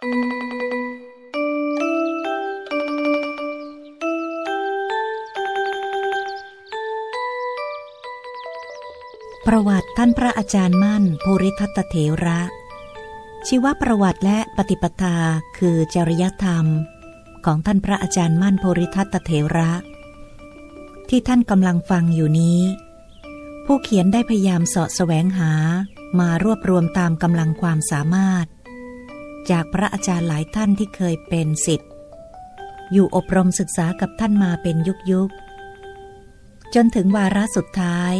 ประวัติท่านพระอาจารย์มั่นภูริทัตเถระ ชีวประวัติและปฏิปทาคือจริยธรรม ของท่านพระอาจารย์มั่นภูริทัตเถระ ที่ท่านกำลังฟังอยู่นี้ ผู้เขียนได้พยายามเสาะแสวงหามารวบรวมตามกำลังความสามารถ จากพระอาจารย์หลายท่านที่เคยเป็นสิทธิ์ อยู่อบรมศึกษากับท่านมาเป็นยุคยุคจนถึงวาระสุดท้าย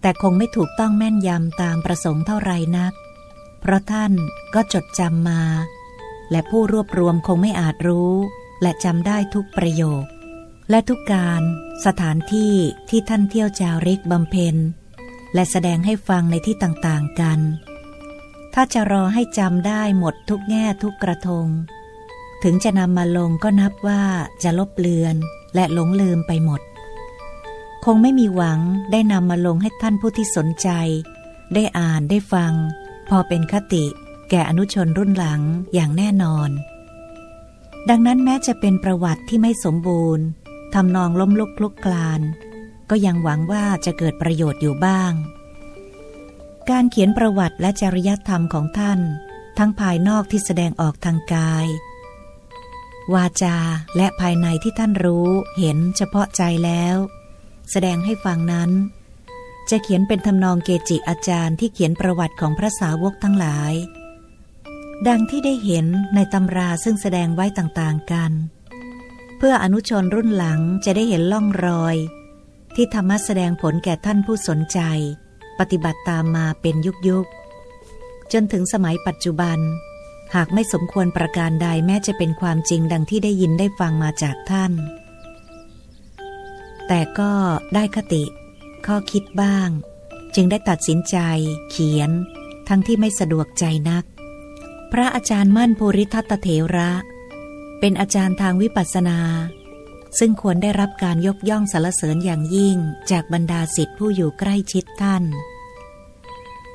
แต่คงไม่ถูกต้องแม่นยำตามประสงค์เท่าไรนัก เพราะท่านก็จดจำมา และผู้รวบรวมคงไม่อาจรู้ และจำได้ทุกประโยค และทุกการสถานที่ที่ท่านเที่ยวจาริกบำเพ็ญและแสดงให้ฟังในที่ต่างๆกัน ถ้าจะรอให้จำได้หมดทุกแง่ทุกกระทง ถึงจะนำมาลงก็นับว่าจะลบเลือนและหลงลืมไปหมด คงไม่มีหวังได้นำมาลงให้ท่านผู้ที่สนใจ ได้อ่านได้ฟัง พอเป็นคติแก่อนุชนรุ่นหลังอย่างแน่นอน ดังนั้นแม้จะเป็นประวัติที่ไม่สมบูรณ์ทำนองล้มลุกคลุกคลาน ก็ยังหวังว่าจะเกิดประโยชน์อยู่บ้าง การเขียนประวัติและจริยธรรมของท่าน ทั้งภายนอกที่แสดงออกทางกาย วาจาและภายในที่ท่านรู้เห็นเฉพาะใจแล้ว แสดงให้ฟังนั้น จะเขียนเป็นทำนองเกจิอาจารย์ที่เขียนประวัติของพระสาวกทั้งหลาย ดังที่ได้เห็นในตำราซึ่งแสดงไว้ต่างๆกัน เพื่ออนุชนรุ่นหลังจะได้เห็นล่องรอย ที่ธรรมะแสดงผลแก่ท่านผู้สนใจ ปฏิบัติตามมาเป็นยุคยุคจนถึงสมัยปัจจุบัน หากไม่สมควรประการใดแม้จะเป็นความจริงดังที่ได้ยินได้ฟังมาจากท่าน แต่ก็ได้คติ ข้อคิดบ้าง จึงได้ตัดสินใจ เขียน ทั้งที่ไม่สะดวกใจนัก พระอาจารย์มั่นภูริทัตเถระ เป็นอาจารย์ทางวิปัสสนา ซึ่งควรได้รับการยกย่องสรรเสริญอย่างยิ่งจากบรรดาสิทธิผู้อยู่ใกล้ชิดท่าน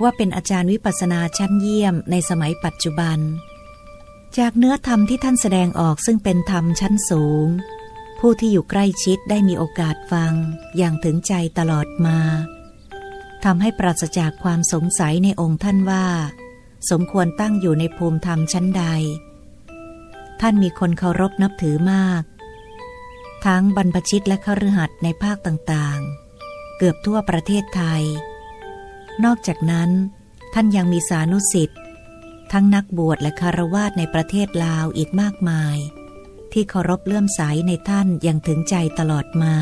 ว่าเป็นอาจารย์วิปัสนาชั้นเยี่ยมในสมัยปัจจุบัน จากเนื้อธรรมที่ท่านแสดงออกซึ่งเป็นธรรมชั้นสูง ผู้ที่อยู่ใกล้ชิดได้มีโอกาสฟังอย่างถึงใจตลอดมาทำให้ปราศจากความสงสัยในองค์ท่านว่า สมควรตั้งอยู่ในภูมิธรรมชั้นใด ท่านมีคนเคารพนับถือมาก ทั้งบรรพชิตและขรือหัดในภาคต่างๆ เกือบทั่วประเทศไทย นอกจากนั้น ท่านยังมีสานุสิทธิ์ทั้งนักบวชและคารวาสในประเทศลาวอีกมากมาย ที่เคารพเลื่อมใสในท่านอย่างถึงใจตลอดมา